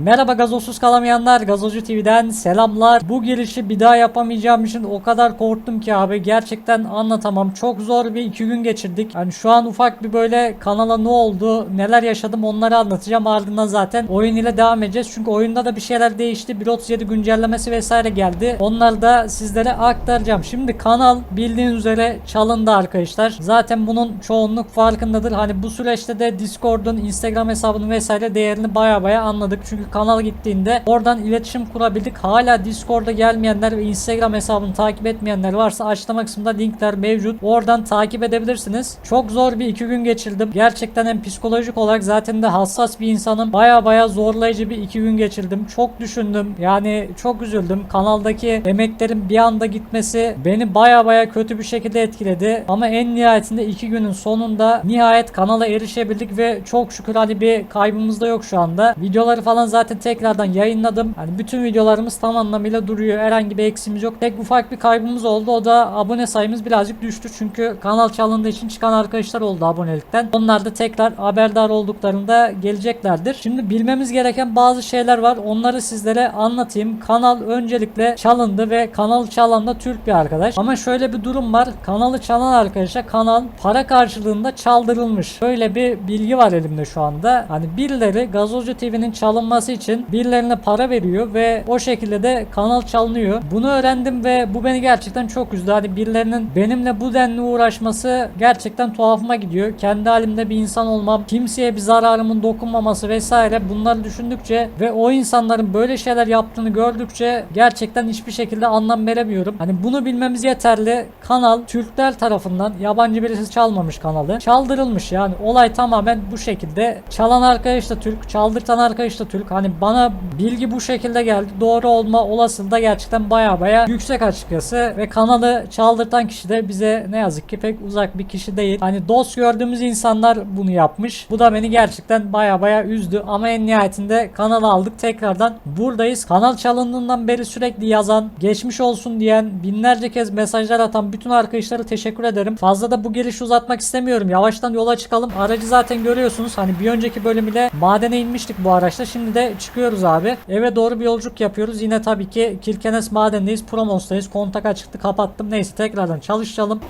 Merhaba gazozsuz kalamayanlar Gazozu TV'den selamlar. Bu girişi bir daha yapamayacağım için o kadar korktum ki abi gerçekten anlatamam. Çok zor bir iki gün geçirdik. Yani şu an ufak bir böyle kanala ne oldu neler yaşadım onları anlatacağım. Ardından zaten oyun ile devam edeceğiz. Çünkü oyunda da bir şeyler değişti. 1.37 güncellemesi vesaire geldi. Onları da sizlere aktaracağım. Şimdi kanal bildiğiniz üzere çalındı arkadaşlar. Zaten bunun çoğunluk farkındadır. Hani bu süreçte de Discord'un Instagram hesabının vesaire değerini baya baya anladık. Çünkü kanal gittiğinde oradan iletişim kurabildik. Hala Discord'a gelmeyenler ve Instagram hesabını takip etmeyenler varsa açıklama kısmında linkler mevcut. Oradan takip edebilirsiniz. Çok zor bir iki gün geçirdim. Gerçekten hem psikolojik olarak zaten de hassas bir insanım. Baya baya zorlayıcı bir iki gün geçirdim. Çok düşündüm. Yani çok üzüldüm. Kanaldaki emeklerin bir anda gitmesi beni baya baya kötü bir şekilde etkiledi. Ama en nihayetinde iki günün sonunda nihayet kanala erişebildik ve çok şükür hani bir kaybımız da yok şu anda. Videoları falan zaten tekrardan yayınladım. Hani bütün videolarımız tam anlamıyla duruyor. Herhangi bir eksimiz yok. Tek ufak bir kaybımız oldu. O da abone sayımız birazcık düştü. Çünkü kanal çalındığı için çıkan arkadaşlar oldu abonelikten. Onlar da tekrar haberdar olduklarında geleceklerdir. Şimdi bilmemiz gereken bazı şeyler var. Onları sizlere anlatayım. Kanal öncelikle çalındı ve kanal çalan da Türk bir arkadaş. Ama şöyle bir durum var. Kanalı çalan arkadaşa kanal para karşılığında çaldırılmış. Böyle bir bilgi var elimde şu anda. Hani birileri Gazozcu TV'nin çalınması için birilerine para veriyor ve o şekilde de kanal çalınıyor. Bunu öğrendim ve bu beni gerçekten çok üzdü. Hani birilerinin benimle bu denli uğraşması gerçekten tuhafıma gidiyor. Kendi halimde bir insan olmam, kimseye bir zararımın dokunmaması vesaire bunları düşündükçe ve o insanların böyle şeyler yaptığını gördükçe gerçekten hiçbir şekilde anlam veremiyorum. Hani bunu bilmemiz yeterli. Kanal Türkler tarafından yabancı birisi çalmamış kanalı. Çaldırılmış yani olay tamamen bu şekilde. Çalan arkadaş da Türk, çaldırtan arkadaş da Türk. Hani bana bilgi bu şekilde geldi. Doğru olma olasılığı da gerçekten baya baya yüksek açıkçası ve kanalı çaldırtan kişi de bize ne yazık ki pek uzak bir kişi değil. Hani dost gördüğümüz insanlar bunu yapmış. Bu da beni gerçekten baya baya üzdü ama en nihayetinde kanalı aldık tekrardan buradayız. Kanal çalındığından beri sürekli yazan, geçmiş olsun diyen, binlerce kez mesajlar atan bütün arkadaşlara teşekkür ederim. Fazla da bu girişi uzatmak istemiyorum. Yavaştan yola çıkalım. Aracı zaten görüyorsunuz. Hani bir önceki bölüm ile madene inmiştik bu araçla. Şimdi de çıkıyoruz abi. Eve doğru bir yolculuk yapıyoruz. Yine tabii ki Kirkenes madendeyiz. Promos'tayız. Kontak açıktı kapattım. Neyse tekrardan çalışalım.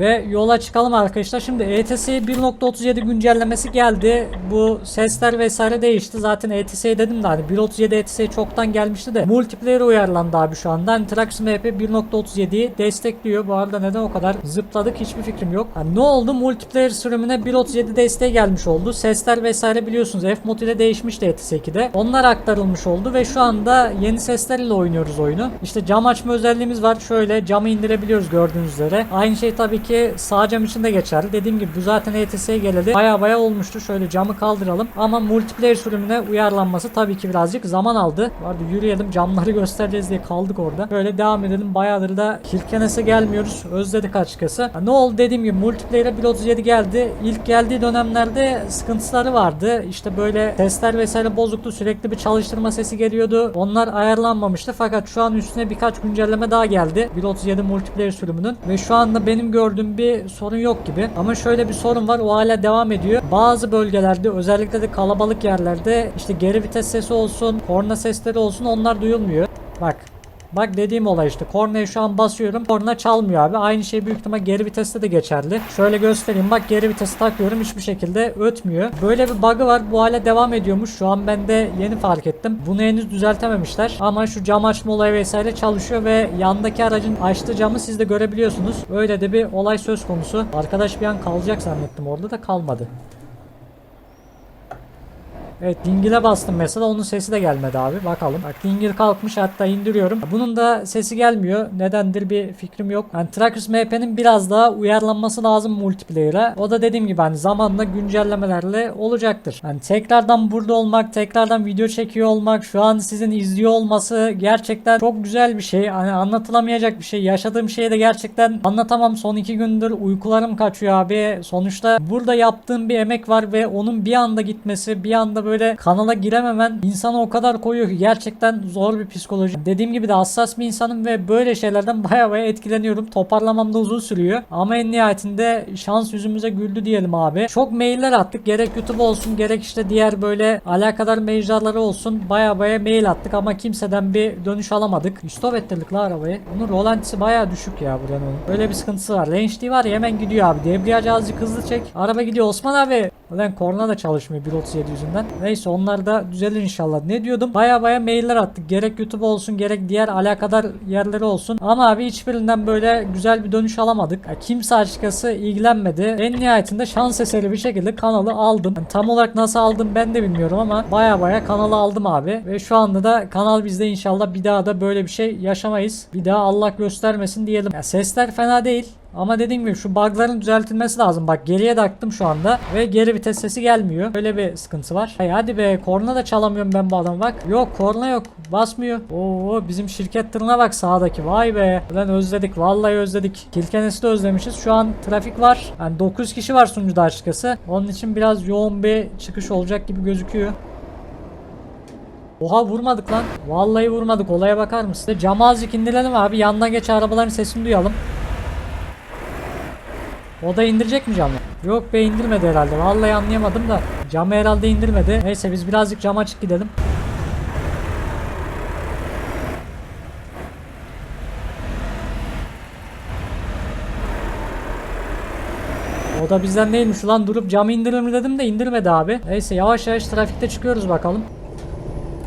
Ve yola çıkalım arkadaşlar. Şimdi ETS 1.37 güncellemesi geldi. Bu sesler vesaire değişti. Zaten ETS dedim de hani 1.37 ETS çoktan gelmişti de multiplayer uyarlandı abi şu anda. Hani Trax MP 1.37'yi destekliyor. Bu arada neden o kadar zıpladık hiçbir fikrim yok. Hani ne oldu? Multiplayer sürümüne 1.37 desteği gelmiş oldu. Sesler vesaire biliyorsunuz F mod ile değişmişti ETS 2'de. Onlar aktarılmış oldu ve şu anda yeni seslerle oynuyoruz oyunu. İşte cam açma özelliğimiz var. Şöyle camı indirebiliyoruz gördüğünüz üzere. Aynı şey tabii ki sağ cam için de geçerli. Dediğim gibi bu zaten ETS'ye geleli baya baya olmuştu. Şöyle camı kaldıralım. Ama multiplayer sürümüne uyarlanması tabii ki birazcık zaman aldı. Vardı yürüyelim camları göstereceğiz diye kaldık orada. Böyle devam edelim. Bayağıdır da Kirkenes'e gelmiyoruz. Özledik açıkçası. Ne oldu dediğim gibi multiplayer'e 1.37 geldi. İlk geldiği dönemlerde sıkıntıları vardı. İşte böyle testler vesaire bozuktu. Sürekli bir çalıştırma sesi geliyordu. Onlar ayarlanmamıştı. Fakat şu an üstüne birkaç güncelleme daha geldi. 1.37 multiplayer sürümünün. Ve şu anda benim gördüğüm bir sorun yok gibi. Ama şöyle bir sorun var. O hala devam ediyor. Bazı bölgelerde özellikle de kalabalık yerlerde işte geri vites sesi olsun, korna sesleri olsun onlar duyulmuyor. Bak Bak dediğim olay işte. Kornaya şu an basıyorum. Korna çalmıyor abi. Aynı şey büyük ihtimal geri viteste de geçerli. Şöyle göstereyim. Bak geri vitesi takıyorum. Hiçbir şekilde ötmüyor. Böyle bir bug'ı var. Bu hala devam ediyormuş. Şu an ben de yeni fark ettim. Bunu henüz düzeltememişler. Ama şu cam açma olayı vesaire çalışıyor ve yandaki aracın açtığı camı siz de görebiliyorsunuz. Öyle de bir olay söz konusu. Arkadaş bir an kalacak zannettim orada da kalmadı. Evet dingile bastım mesela onun sesi de gelmedi abi bakalım. Bak dingil kalkmış hatta indiriyorum. Bunun da sesi gelmiyor. Nedendir bir fikrim yok. Yani Trackers MP'nin biraz daha uyarlanması lazım multiplayer'a. O da dediğim gibi hani zamanla güncellemelerle olacaktır. Yani tekrardan burada olmak, tekrardan video çekiyor olmak, şu an sizin izliyor olması gerçekten çok güzel bir şey. Hani anlatılamayacak bir şey. Yaşadığım şeyi de gerçekten anlatamam. Son iki gündür uykularım kaçıyor abi. Sonuçta burada yaptığım bir emek var ve onun bir anda gitmesi, bir anda böyle böyle kanala girememen insanı o kadar koyuyor ki gerçekten zor bir psikoloji. Dediğim gibi de hassas bir insanım ve böyle şeylerden baya baya etkileniyorum. Toparlamam da uzun sürüyor. Ama en nihayetinde şans yüzümüze güldü diyelim abi. Çok mailler attık. Gerek YouTube olsun gerek işte diğer böyle alakadar mecraları olsun. Baya baya mail attık ama kimseden bir dönüş alamadık. Stop ettirdik la arabayı. Bunun rolantisi baya düşük ya bu Renault'un. Böyle bir sıkıntısı var. Range var ya hemen gidiyor abi. Debriyajı azıcık hızlı çek. Araba gidiyor Osman abi. Ulan korna da çalışmıyor 1.37 yüzünden. Neyse onlar da düzelir inşallah. Ne diyordum? Baya baya mailler attık. Gerek YouTube olsun gerek diğer alakadar yerleri olsun. Ama abi hiçbirinden böyle güzel bir dönüş alamadık. Ya kimse açıkçası ilgilenmedi. En nihayetinde şans eseri bir şekilde kanalı aldım. Yani tam olarak nasıl aldım ben de bilmiyorum ama baya baya kanalı aldım abi. Ve şu anda da kanal bizde inşallah bir daha da böyle bir şey yaşamayız. Bir daha Allah göstermesin diyelim. Ya sesler fena değil. Ama dediğim gibi şu bug'ların düzeltilmesi lazım. Bak geriye taktım şu anda ve geri vites sesi gelmiyor. Böyle bir sıkıntı var. Hay hadi be korna da çalamıyorum ben bu adamı bak. Yok korna yok. Basmıyor. Oo bizim şirket tırına bak sağdaki. Vay be. Ulan özledik. Vallahi özledik. Kilkenes'i de özlemişiz. Şu an trafik var. Yani 9 kişi var sunucuda açıkçası. Onun için biraz yoğun bir çıkış olacak gibi gözüküyor. Oha vurmadık lan. Vallahi vurmadık. Olaya bakar mısın? Camı azıcık indirelim abi. Yandan geç arabaların sesini duyalım. O da indirecek mi camı? Yok be indirmedi herhalde. Vallahi anlayamadım da. Camı herhalde indirmedi. Neyse biz birazcık cam açık gidelim. O da bizden değilmiş ulan durup camı indirir mi dedim de indirmedi abi. Neyse yavaş yavaş trafikte çıkıyoruz bakalım.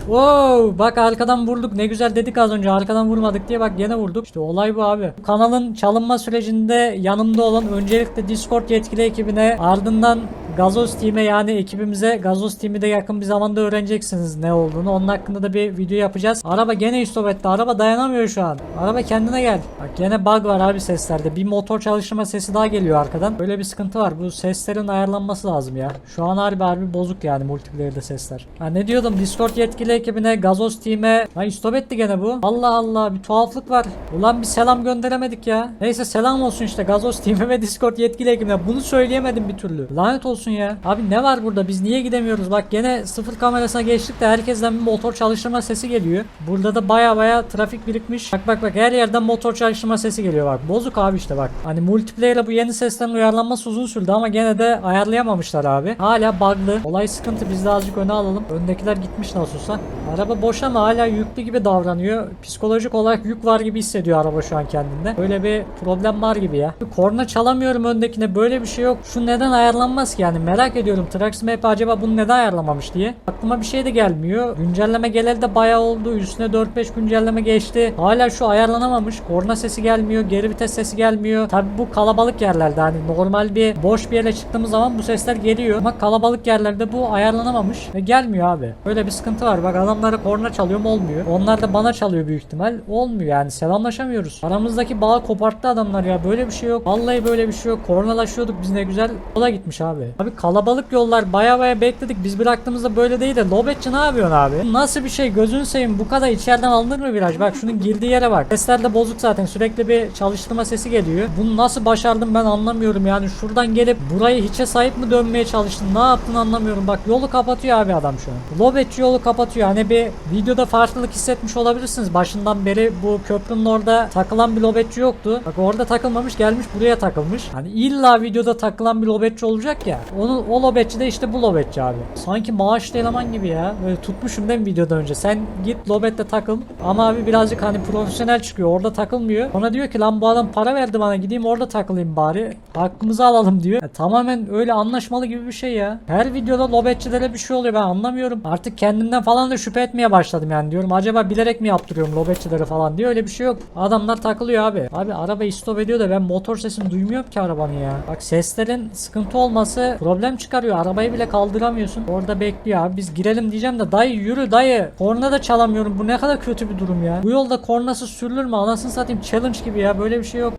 Wow bak arkadan vurduk ne güzel dedik az önce arkadan vurmadık diye bak gene vurduk. İşte olay bu abi. Kanalın çalınma sürecinde yanımda olan öncelikle Discord yetkili ekibine ardından Gazoz Team'e yani ekibimize Gazoz Team'i de yakın bir zamanda öğreneceksiniz ne olduğunu. Onun hakkında da bir video yapacağız. Araba gene istop etti. Araba dayanamıyor şu an. Araba kendine gel. Bak gene bug var abi seslerde. Bir motor çalıştırma sesi daha geliyor arkadan. Böyle bir sıkıntı var. Bu seslerin ayarlanması lazım ya. Şu an harbi harbi bozuk yani multiplayer'de sesler. Ha ne diyordum? Discord yetkili ekibine Gazoz Team'e. Ha istop etti gene bu. Allah Allah bir tuhaflık var. Ulan bir selam gönderemedik ya. Neyse selam olsun işte Gazoz Team'e ve Discord yetkili ekibine. Bunu söyleyemedim bir türlü. Lanet olsun ya. Abi ne var burada? Biz niye gidemiyoruz? Bak gene sıfır kamerasına geçtik de herkesten bir motor çalıştırma sesi geliyor. Burada da baya baya trafik birikmiş. Bak bak bak her yerden motor çalıştırma sesi geliyor bak. Bozuk abi işte bak. Hani multiplayer'e bu yeni seslerin uyarlanması uzun sürdü ama gene de ayarlayamamışlar abi. Hala bug'lı. Olay sıkıntı. Biz de azıcık öne alalım. Öndekiler gitmiş nasıl olsa. Araba boş ama hala yüklü gibi davranıyor. Psikolojik olarak yük var gibi hissediyor araba şu an kendinde. Böyle bir problem var gibi ya. Korna çalamıyorum öndekine. Böyle bir şey yok. Şu neden ayarlanmaz ki yani? Merak ediyorum. Trax acaba bunu neden ayarlamamış diye. Aklıma bir şey de gelmiyor. Güncelleme geleli de bayağı oldu. Üstüne 4-5 güncelleme geçti. Hala şu ayarlanamamış. Korna sesi gelmiyor. Geri vites sesi gelmiyor. Tabi bu kalabalık yerlerde. Hani normal bir boş bir yere çıktığımız zaman bu sesler geliyor. Ama kalabalık yerlerde bu ayarlanamamış. Ve gelmiyor abi. Böyle bir sıkıntı var. Bak adamlara korna çalıyorum olmuyor. Onlar da bana çalıyor büyük ihtimal. Olmuyor yani. Selamlaşamıyoruz. Aramızdaki bağı koparttı adamlar ya. Böyle bir şey yok. Vallahi böyle bir şey yok. Kornalaşıyorduk biz ne güzel. O da gitmiş abi. Abi kalabalık yollar baya baya bekledik. Biz bıraktığımızda böyle değil de Lobetçi ne yapıyorsun abi? Nasıl bir şey gözünü seveyim bu kadar içeriden alınır mı viraj? Bak şunun girdiği yere bak. Sesler de bozuk zaten sürekli bir çalıştırma sesi geliyor. Bunu nasıl başardım ben anlamıyorum yani. Şuradan gelip burayı hiçe sahip mi dönmeye çalıştın? Ne yaptın anlamıyorum. Bak yolu kapatıyor abi adam şu an. Lobetçi yolu kapatıyor. Hani bir videoda farklılık hissetmiş olabilirsiniz. Başından beri bu köprünün orada takılan bir lobetçi yoktu. Bak orada takılmamış gelmiş buraya takılmış. Hani illa videoda takılan bir lobetçi olacak ya. Onun o lobetçi de işte bu lobetçi abi. Sanki maaşlı eleman gibi ya. Böyle tutmuşum değil mi videodan önce. Sen git lobette takıl. Ama abi birazcık hani profesyonel çıkıyor. Orada takılmıyor. Ona diyor ki lan bu adam para verdi bana gideyim orada takılayım bari. Hakkımızı alalım diyor. Ya tamamen öyle anlaşmalı gibi bir şey ya. Her videoda lobetçilere bir şey oluyor ben anlamıyorum. Artık kendimden falan da şüphe etmeye başladım yani diyorum. Acaba bilerek mi yaptırıyorum lobetçilere falan diye öyle bir şey yok. Adamlar takılıyor abi. Abi araba stop ediyor da ben motor sesini duymuyorum ki arabanın ya. Bak seslerin sıkıntı olması problem çıkarıyor. Arabayı bile kaldıramıyorsun. Orada bekliyor abi. Biz girelim diyeceğim de dayı yürü dayı. Korna da çalamıyorum. Bu ne kadar kötü bir durum ya. Bu yolda kornası sürülür mü? Anasını satayım challenge gibi ya. Böyle bir şey yok.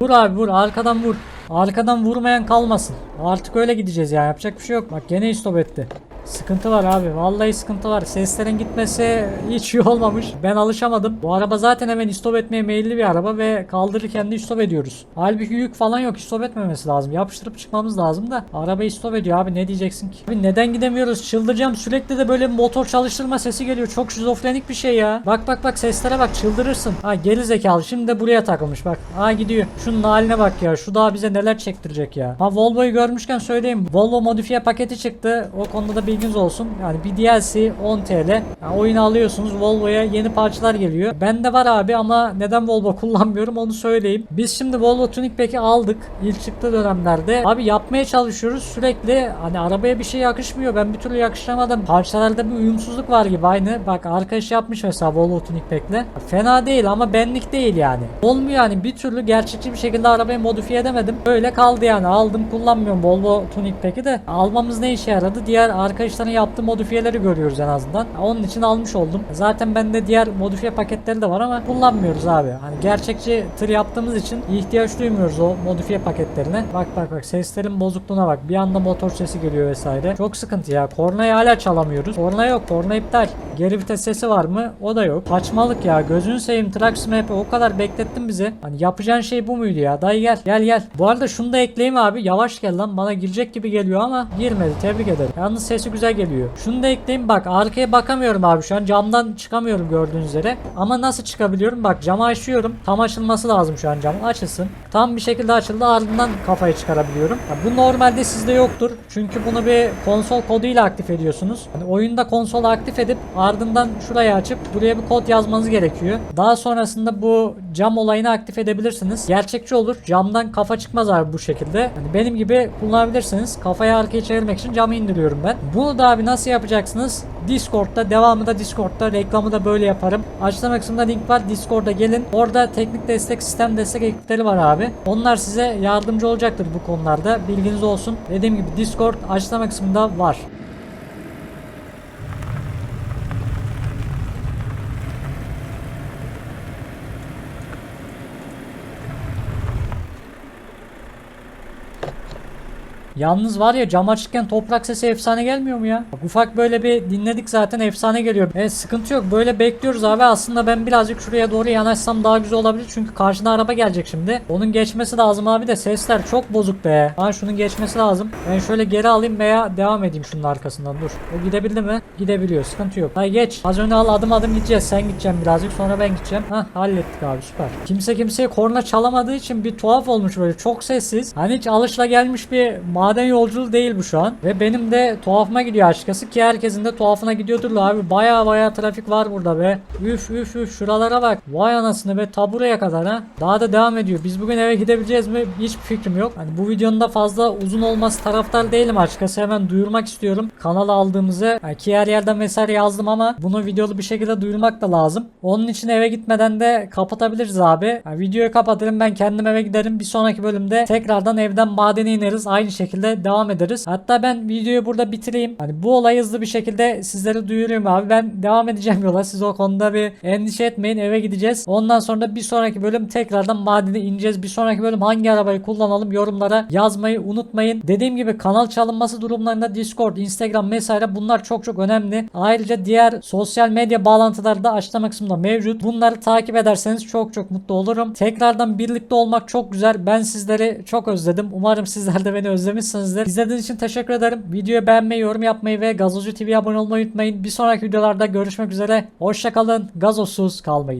Vur abi vur. Arkadan vur. Arkadan vurmayan kalmasın. Artık öyle gideceğiz ya. Yapacak bir şey yok. Bak gene stop etti. Sıkıntı var abi. Vallahi sıkıntı var. Seslerin gitmesi hiç iyi olmamış. Ben alışamadım. Bu araba zaten hemen istop etmeye meyilli bir araba ve kaldırırken de istop ediyoruz. Halbuki yük falan yok. istop etmemesi lazım. Yapıştırıp çıkmamız lazım da. Araba istop ediyor abi. Ne diyeceksin ki? Abi neden gidemiyoruz? Çıldıracağım. Sürekli de böyle motor çalıştırma sesi geliyor. Çok şizofrenik bir şey ya. Bak bak bak seslere bak. Çıldırırsın. Ha geri zekalı. Şimdi de buraya takılmış bak. Ha gidiyor. Şunun haline bak ya. Şu daha bize neler çektirecek ya. Ha Volvo'yu görmüşken söyleyeyim. Volvo modifiye paketi çıktı. O konuda da bilginiz olsun. Yani bir DLC 10 TL. Yani oyunu alıyorsunuz. Volvo'ya yeni parçalar geliyor. Bende var abi ama neden Volvo kullanmıyorum onu söyleyeyim. Biz şimdi Volvo Tuning Pack'i aldık. İlk çıktığı dönemlerde. Abi yapmaya çalışıyoruz. Sürekli hani arabaya bir şey yakışmıyor. Ben bir türlü yakıştıramadım. Parçalarda bir uyumsuzluk var gibi aynı. Bak arkadaş yapmış mesela Volvo Tuning Pack'le. Fena değil ama benlik değil yani. Olmuyor yani. Bir türlü gerçekçi bir şekilde arabayı modifiye edemedim. Böyle kaldı yani. Aldım kullanmıyorum Volvo Tuning Pack'i de. Almamız ne işe yaradı? Diğer arkadaşların yaptığı modifiyeleri görüyoruz en azından. Onun için almış oldum. Zaten bende diğer modifiye paketleri de var ama kullanmıyoruz abi. Hani gerçekçi tır yaptığımız için ihtiyaç duymuyoruz o modifiye paketlerine. Bak bak bak seslerin bozukluğuna bak. Bir anda motor sesi geliyor vesaire. Çok sıkıntı ya. Kornayı hala çalamıyoruz. Korna yok. Korna iptal. Geri vites sesi var mı? O da yok. Saçmalık ya. Gözünü seveyim. Trax Map'i o kadar beklettin bizi. Hani yapacağın şey bu muydu ya? Dayı gel. Gel gel. Bu arada şunu da ekleyeyim abi. Yavaş gel lan. Bana girecek gibi geliyor ama girmedi. Tebrik ederim. Yalnız sesi güzel geliyor. Şunu da ekleyeyim. Bak arkaya bakamıyorum abi şu an. Camdan çıkamıyorum gördüğünüz üzere. Ama nasıl çıkabiliyorum? Bak camı açıyorum. Tam açılması lazım şu an cam. Açılsın. Tam bir şekilde açıldı. Ardından kafayı çıkarabiliyorum. Ya bu normalde sizde yoktur. Çünkü bunu bir konsol koduyla aktif ediyorsunuz. Hani oyunda konsolu aktif edip ardından şurayı açıp buraya bir kod yazmanız gerekiyor. Daha sonrasında bu cam olayını aktif edebilirsiniz. Gerçekçi olur. Camdan kafa çıkmaz abi bu şekilde. Hani benim gibi kullanabilirsiniz. Kafayı arkaya çevirmek için camı indiriyorum ben. Bunu da abi nasıl yapacaksınız? Discord'da devamı da Discord'da reklamı da böyle yaparım. Açıklama kısmında link var. Discord'a gelin. Orada teknik destek, sistem destek ekipleri var abi. Onlar size yardımcı olacaktır bu konularda. Bilginiz olsun. Dediğim gibi Discord açıklama kısmında var. Yalnız var ya cam açıkken toprak sesi efsane gelmiyor mu ya? Bak, ufak böyle bir dinledik zaten efsane geliyor. Evet sıkıntı yok böyle bekliyoruz abi. Aslında ben birazcık şuraya doğru yanaşsam daha güzel olabilir. Çünkü karşına araba gelecek şimdi. Onun geçmesi lazım abi de sesler çok bozuk be. Ha şunun geçmesi lazım. Ben şöyle geri alayım veya devam edeyim şunun arkasından dur. O gidebildi mi? Gidebiliyor sıkıntı yok. Hayır geç. Az önce al adım adım gideceğiz. Sen gideceksin birazcık sonra ben gideceğim. Hah hallettik abi süper. Kimse kimseye korna çalamadığı için bir tuhaf olmuş böyle çok sessiz. Hani hiç alışla gelmiş bir maden yolculuğu değil bu şu an. Ve benim de tuhafıma gidiyor açıkçası ki herkesin de tuhafına gidiyordur abi. Baya baya trafik var burada be. Üf üf üf şuralara bak. Vay anasını be ta buraya kadar ha. Daha da devam ediyor. Biz bugün eve gidebileceğiz mi? Hiçbir fikrim yok. Hani bu videonun da fazla uzun olması taraftar değilim açıkçası. Hemen duyurmak istiyorum. Kanala aldığımızı yani ki her yerden vesaire yazdım ama bunu videolu bir şekilde duyurmak da lazım. Onun için eve gitmeden de kapatabiliriz abi. Yani videoyu kapatırım ben kendim eve giderim. Bir sonraki bölümde tekrardan evden madene ineriz. Aynı şekilde devam ederiz. Hatta ben videoyu burada bitireyim. Hani bu olayı hızlı bir şekilde sizlere duyurayım abi. Ben devam edeceğim yola. Siz o konuda bir endişe etmeyin. Eve gideceğiz. Ondan sonra da bir sonraki bölüm tekrardan madene ineceğiz. Bir sonraki bölüm hangi arabayı kullanalım yorumlara yazmayı unutmayın. Dediğim gibi kanal çalınması durumlarında Discord, Instagram vesaire bunlar çok çok önemli. Ayrıca diğer sosyal medya bağlantıları da açıklama kısmında mevcut. Bunları takip ederseniz çok çok mutlu olurum. Tekrardan birlikte olmak çok güzel. Ben sizleri çok özledim. Umarım sizler de beni özlemişsinizdir. İzlediğiniz için teşekkür ederim. Videoyu beğenmeyi, yorum yapmayı ve Gazozcu TV'ye abone olmayı unutmayın. Bir sonraki videolarda görüşmek üzere. Hoşçakalın. Gazozsuz kalmayın.